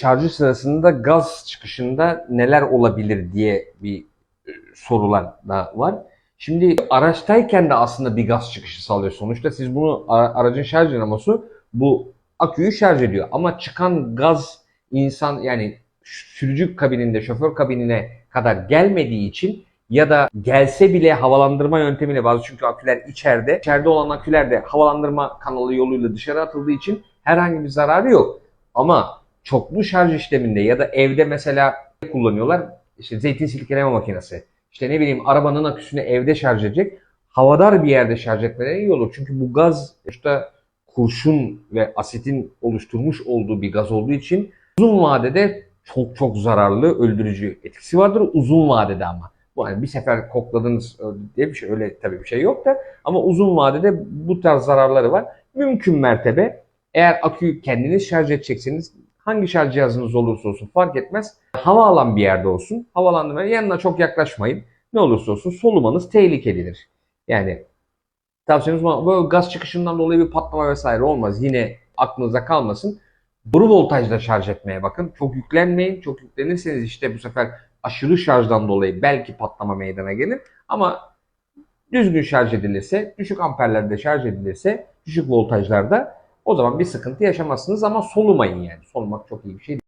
şarjı sırasında gaz çıkışında neler olabilir diye bir e, sorular da var. Şimdi araçtayken de aslında bir gaz çıkışı sağlıyor. Sonuçta siz bunu ara- aracın şarj dinamosu bu aküyü şarj ediyor. Ama çıkan gaz insan yani sürücü kabininde, şoför kabinine kadar gelmediği için ya da gelse bile havalandırma yöntemiyle bazı çünkü aküler içeride. İçeride olan aküler de havalandırma kanalı yoluyla dışarı atıldığı için herhangi bir zararı yok. Ama çoklu şarj işleminde ya da evde mesela kullanıyorlar. İşte zeytin silkeleme makinesi. İşte ne bileyim arabanın aküsünü evde şarj edecek. Havadar bir yerde şarj etmeleri iyi olur. Çünkü bu gaz işte kurşun ve asitin oluşturmuş olduğu bir gaz olduğu için uzun vadede çok çok zararlı, öldürücü etkisi vardır. Uzun vadede ama. Bu hani bir sefer kokladınız diye bir şey öyle tabii bir şey yok da ama uzun vadede bu tarz zararları var. Mümkün mertebe eğer aküyü kendiniz şarj edecekseniz hangi şarj cihazınız olursa olsun fark etmez. Hava alan bir yerde olsun. Havalandırma yanına çok yaklaşmayın. Ne olursa olsun solumanız tehlikelidir. Yani tavsiyemiz böyle gaz çıkışından dolayı bir patlama vesaire olmaz. Yine aklınızda kalmasın. Doğru voltajda şarj etmeye bakın. Çok yüklenmeyin. Çok yüklenirseniz işte bu sefer aşırı şarjdan dolayı belki patlama meydana gelir. Ama düzgün şarj edilirse, düşük amperlerde şarj edilirse, düşük voltajlarda o zaman bir sıkıntı yaşamazsınız ama solumayın yani. Solumak çok iyi bir şey değil.